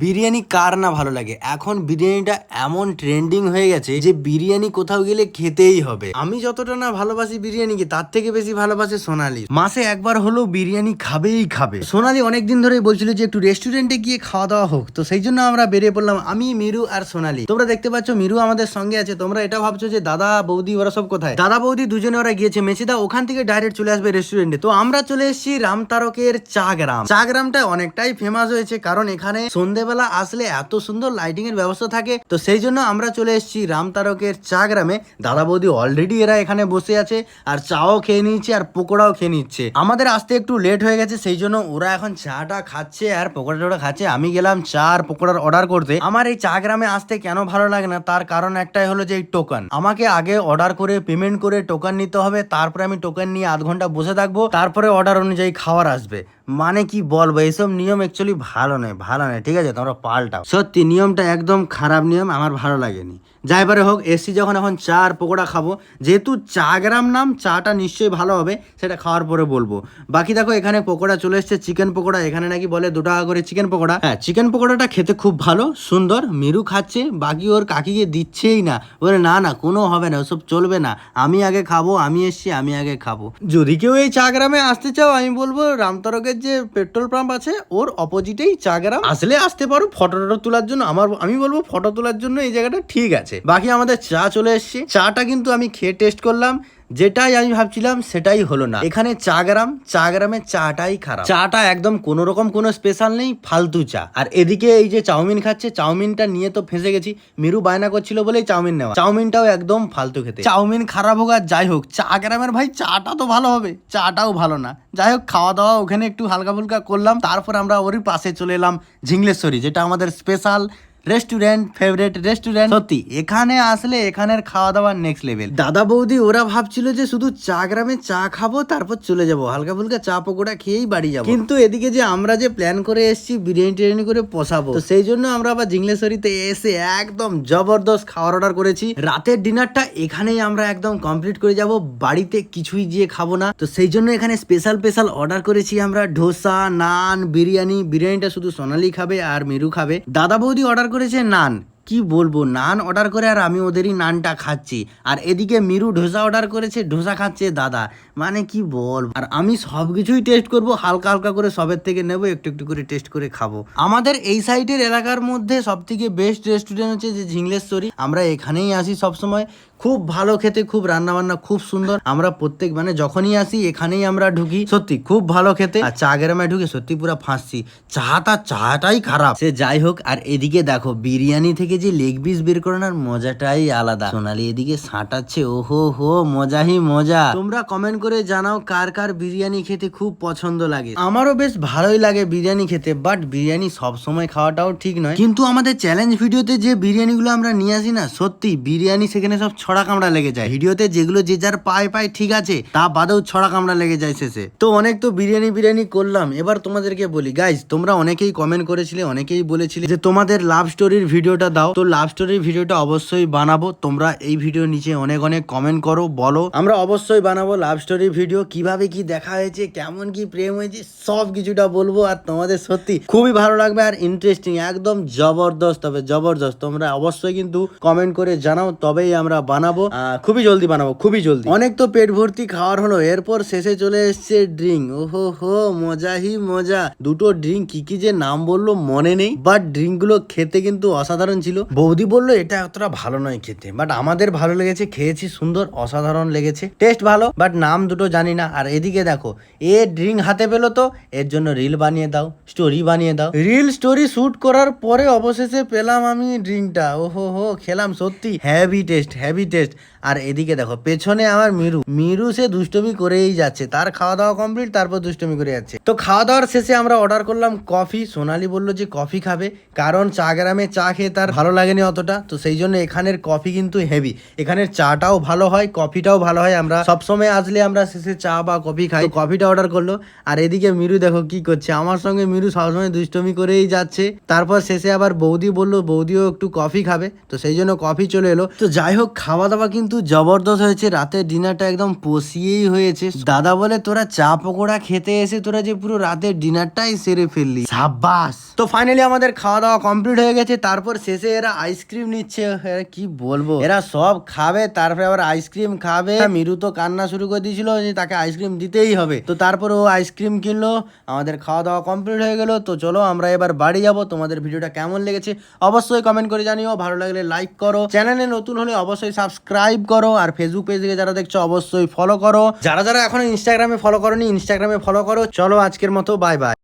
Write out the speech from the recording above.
বিরিয়ানি কার না ভালো লাগে? এখন বিরিয়ানিটা এমন ট্রেন্ডিং হয়ে গেছে যে বিরিয়ানি কোথাও গেলে খেতেই হবে। আমি যতটা না ভালোবাসি বিরিয়ানিকে, তার থেকে বেশি ভালোবাসে সোনালি। মাসে একবার হলেও বিরিয়ানি খাবেই খাবে। সোনালি অনেকদিন ধরেই বলছিল যে একটু রেস্টুরেন্টে গিয়ে খাওয়া দাওয়া হোক। তো সেই জন্য আমরা বেরিয়ে পড়লাম। আমি, মিরু আর সোনালি। তোমরা দেখতে পাচ্ছ মিরু আমাদের সঙ্গে আছে। তোমরা এটা ভাবছ যে দাদা, বৌদি ওরা সব কোথায়? দাদা, বৌদি দুজনে ওরা গিয়েছে। মেচেদা ওখান থেকে ডাইরেক্ট চলে আসবে রেস্টুরেন্টে তো আমরা চলে এসেছি রামতারকের চা গ্রাম। চা গ্রামটা অনেকটাই ফেমাস হয়েছে। কারণ এখানে সন্ধেবেলা আসলে এত সুন্দর লাইটিং এর ব্যবস্থা থাকে। তো সেই জন্য আমরা চলে এসেছি রামতারকের চা গ্রামে। দাদা বৌদি অলরেডি এরা এখানে বসে আছে আর চাও খেয়ে নিচ্ছে আর পকোড়াও খেয়ে নিচ্ছে। আমাদের আসতে একটু লেট হয়ে গেছে, সেই জন্য ওরা এখন চাটা খাচ্ছে আর পকোড়া টোড়া খাচ্ছে। আমি গেলাম চা আর পকোড়ার অর্ডার করতে। আমার এই চা গ্রামে আসতে কেন ভালো লাগে না? তার কারণ একটাই হলো যে এই টোকন আমাকে আগে অর্ডার করে পেমেন্ট করে টোকন নিতে হবে। তারপরে আমি টোকন নিয়ে আধ ঘণ্টা বসে থাকব। তারপরে অর্ডার অনুযায়ী খাবার আসবে। মানে কি বলব? এইসব নিয়ম অ্যাকচুয়ালি ভালো নয় ভালো নয়, ঠিক আছে? তোমরা পাল্টাও। সত্যি, নিয়মটা একদম খারাপ নিয়ম, আমার ভালো লাগেনি। যাই পারে হোক এসছি যখন এখন চা আর পকোড়া খাব, যেহেতু চা গ্রাম নাম, চাটা নিশ্চয়ই ভালো হবে, সেটা খাওয়ার পরে বলব। বাকি দেখো, এখানে পকোড়া চলে এসছে চিকেন পকোড়া, এখানে নাকি বলে দু টাকা করে চিকেন পকোড়া। হ্যাঁ চিকেন পকোড়াটা খেতে খুব ভালো, সুন্দর, মিরু খাচ্ছে, বাকি ওর কাকিকে দিচ্ছেই না। বলে, না না, কোনো হবে না, ওসব চলবে না। আমি আগে খাব, আমি এসছি, আমি আগে খাব। যদি কেউ এই চা গ্রামে আসতে চাও, আমি বলব রামতরকের যে পেট্রোল পাম্প আছে, ওর অপোজিটেই চা গ্রাম আসলে আসতে পারো ফটো টটো তোলার জন্য, আমার আমি বলব ফটো তোলার জন্য এই জায়গাটা ঠিক আছে। বাকি আমাদের চা চলে এসছে। চাটা কিন্তু আমি খেয়ে টেস্ট করলাম। যেটাই আমি ভাবছিলাম, সেটাই হলো না। এখানে চা গ্রাম, চা গ্রামের চাটাই খারাপ। চাটা একদম কোনো রকম কোনো স্পেশাল নেই, ফালতু চা। আর এদিকে এই যে চাউমিন খাচ্ছে, চাউমিনটা নিয়ে তো ফেঁসে গেছি। মিরু বায়না করছিল বলেই চাউমিন নেওয়া। চাউমিনটাও একদম ফালতু খেতে। চাউমিন খারাপ হোক আর যাই হোক, চা গ্রামের ভাই, চাটা তো ভালো হবে। চাটাও ভালো না। যাই হোক খাওয়া দাওয়া ওখানে একটু হালকা ফুলকা করলাম। তারপর আমরা ওরই পাশে চলে এলাম ঝিংলেশ্বরী, যেটা আমাদের স্পেশাল রেস্টুরেন্ট ফেভারিট রেস্টুরেন্ট সত্যি। এখানে আসলে এখানের খাওয়া দাওয়ার নেক্সট লেভেল দাদা বৌদি ওরা ভাবছিল যে শুধু চা গ্রামে চা খাব তারপর চলে যাব। হালকা ফুলকা চা পকোড়া খেয়েই বাড়ি যাব। কিন্তু এদিকে যে আমরা যে প্ল্যান করে এসেছি বিরিয়ানি টিরিয়ানি করে পোষাবো তো সেই জন্য আমরা আবার জিংলেশ্বরীতে এসে একদম জবরদস্ত খাওয়ার অর্ডার করেছি। রাতের ডিনারটা এখানেই আমরা একদম কমপ্লিট করে যাব। বাড়িতে কিছুই গিয়ে খাব না। তো সেই জন্য এখানে স্পেশাল স্পেশাল অর্ডার করেছি আমরা। ডোসা নান বিরিয়ানি। বিরিয়ানিটা শুধু সোনালি খাবে আর মেরু খাবে। দাদা বৌদি অর্ডার করেছে নান, কি বলব? নান অর্ডার করে আর আমি ওদেরই নানটা খাচ্ছি। আর এদিকে মিরু ঢোসা অর্ডার করেছে, ঢোসা খাচ্ছে দাদা। মানে কি বল আর আমি সব কিছুই টেস্ট করব, হালকা হালকা করে সবের থেকে নেব, একটু একটু করে টেস্ট করে খাব। আমাদের এই সাইডের এলাকার মধ্যে সব থেকে বেস্ট রেস্টুরেন্ট হচ্ছে যে ঝিংলেশ্বরী। আমরা এখানেই আসি সব সময় খুব ভালো খেতে, খুব রান্না বান্না খুব সুন্দর। আমরা প্রত্যেক মানে যখনই আসি, এখানেই আমরা ঢুকি। সত্যি, খুব ভালো খেতে। আর চা গ্রামে ঢুকে সত্যি পুরো ফাঁসছি। চাটা, চাটাই খারাপ। সে যাই হোক, আর এদিকে দেখো, বিরিয়ানি থেকে যে লেগ পিস বের করানোর মজাটাই আলাদা। সোনালি এদিকে সাঁটাচ্ছে, ওহো হো মজাহি মজা। তোমরা কমেন্ট করে জানাও কার কার বিরিয়ানি খেতে খুব পছন্দ লাগে। আমারও বেশ ভালোই লাগে বিরিয়ানি খেতে বাট বিরিয়ানি সব সময় খাওয়াটাও ঠিক নয়। কিন্তু আমাদের চ্যালেঞ্জ ভিডিওতে যে বিরিয়ানিগুলো আমরা নিয়ে আসি না, সত্যি, বিরিয়ানি সেখানে সব ছড়া কামড়া লেগে যায়। ভিডিওতে যেগুলো যে যার পায় পায় ঠিক আছে, তা বাদেও ছড়া কামড়া লেগে যায় শেষে। তো অনেক তো বিরিয়ানি বিরিয়ানি করলাম। এবার তোমাদেরকে বলি গাইজ তোমরা অনেকেই কমেন্ট করেছিলে, অনেকেই বলেছিলে যে তোমাদের লাভ স্টোরির ভিডিওটা দাও। তো লাভ স্টোরির ভিডিওটা অবশ্যই বানাবো। তোমরা এই ভিডিও নিচে অনেক অনেক কমেন্ট করো, বলো। আমরা অবশ্যই বানাবো লাভ স্টোরি ভিডিও কীভাবে কি দেখা হয়েছে, কেমন কি প্রেম হয়েছে, সব কিছুটা বলব। আর তোমাদের সত্যি খুবই ভালো লাগবে আর ইন্টারেস্টিং একদম জবরদস্ত হবে, জবরদস্ত। তোমরা অবশ্যই কিন্তু কমেন্ট করে জানাও, তবেই আমরা বানাবো। খুবই জলদি বানাবো খুবই জলদি। অনেক তো পেট ভর্তি খাওয়ার হলো এরপর শেষে চলে এসছে ড্রিঙ্ক। ওহো হো মজাহি মজা। দুটো ড্রিঙ্ক কি কি যে নাম বলল মনে নেই বাট ড্রিঙ্কগুলো খেতে কিন্তু অসাধারণ ছিল। বৌদি বলল এটা এতটা ভালো নয় খেতে বাট আমাদের ভালো লেগেছে খেয়েছি সুন্দর অসাধারণ লেগেছে। টেস্ট ভালো বাট নাম দুটো জানি না। আর এদিকে দেখো এ ড্রিঙ্ক হাতে পেল তো এর জন্য রিল বানিয়ে দাও স্টোরি বানিয়ে দাও। রিল স্টোরি শুট করার পরে অবশেষে পেলাম আমি ড্রিঙ্কটা। ওহো হো খেলাম সত্যি। হ্যাভি টেস্ট হ্যাভি টেস্ট আর এদিকে দেখো, পেছনে আমার মিরু। মিরু সে দুষ্টমি করেই যাচ্ছে। তার খাওয়া দাওয়া কমপ্লিট তারপর দুষ্টমি করে যাচ্ছে। তো খাওয়া দাওয়ার শেষে আমরা অর্ডার করলাম কফি সোনালি বলল যে কফি খাবে, কারণ চা গ্রামে চা খেয়ে তার ভালো লাগেনি অতটা। তো সেই জন্য এখানের কফি কিন্তু হেভি এখানের চাটাও ভালো হয় কফিটাও ভালো হয়। আমরা সবসময় আসলে আমরা শেষে চা বা কফি খাই। কফিটা অর্ডার করল। আর এদিকে মিরু দেখো কি করছে। আমার সঙ্গে মিরু সবসময় দুষ্টমি করেই যাচ্ছে। তারপর শেষে আবার বৌদি বলল, বৌদিও একটু কফি খাবে। তো সেই জন্য কফি চলে এলো। তো যাই হোক, খাওয়া খাওয়া দাওয়া কিন্তু জবরদস্ত হয়েছে। রাতের ডিনারটা একদম পচিয়েই হয়েছে। দাদা বলে, তোরা চা পকোড়া খেতে এসে তোরা যে পুরো রাতের ডিনারটাই সেরে ফেললি। সাব্বাস! তো ফাইনালি আমাদের খাওয়া দাওয়া কমপ্লিট হয়ে গেছে। তারপর শেষে এরা আইসক্রিম নিচ্ছে। কি বলব? এরা সব খাবে। তারপরে আবার আইসক্রিম খাবে। মিরু তো কান্না শুরু করে দিয়েছিল যে তাকে আইসক্রিম দিতেই হবে। তো তারপর ও আইসক্রিম কিনলো। আমাদের খাওয়া দাওয়া কমপ্লিট হয়ে গেল। তো চলো আমরা এবার বাড়ি যাব। তোমাদের ভিডিওটা কেমন লেগেছে অবশ্যই কমেন্ট করে জানিও। ভালো লাগলে লাইক করো। চ্যানেলে নতুন হলে অবশ্যই সাবস্ক্রাইব করো আর ফেসবুক পেজ থেকে যারা দেখছ অবশ্যই ফলো করো। যারা যারা এখন ইনস্টাগ্রামে ফলো করোনি ইনস্টাগ্রামে ফলো করো। চলো আজকের মতো বাই বাই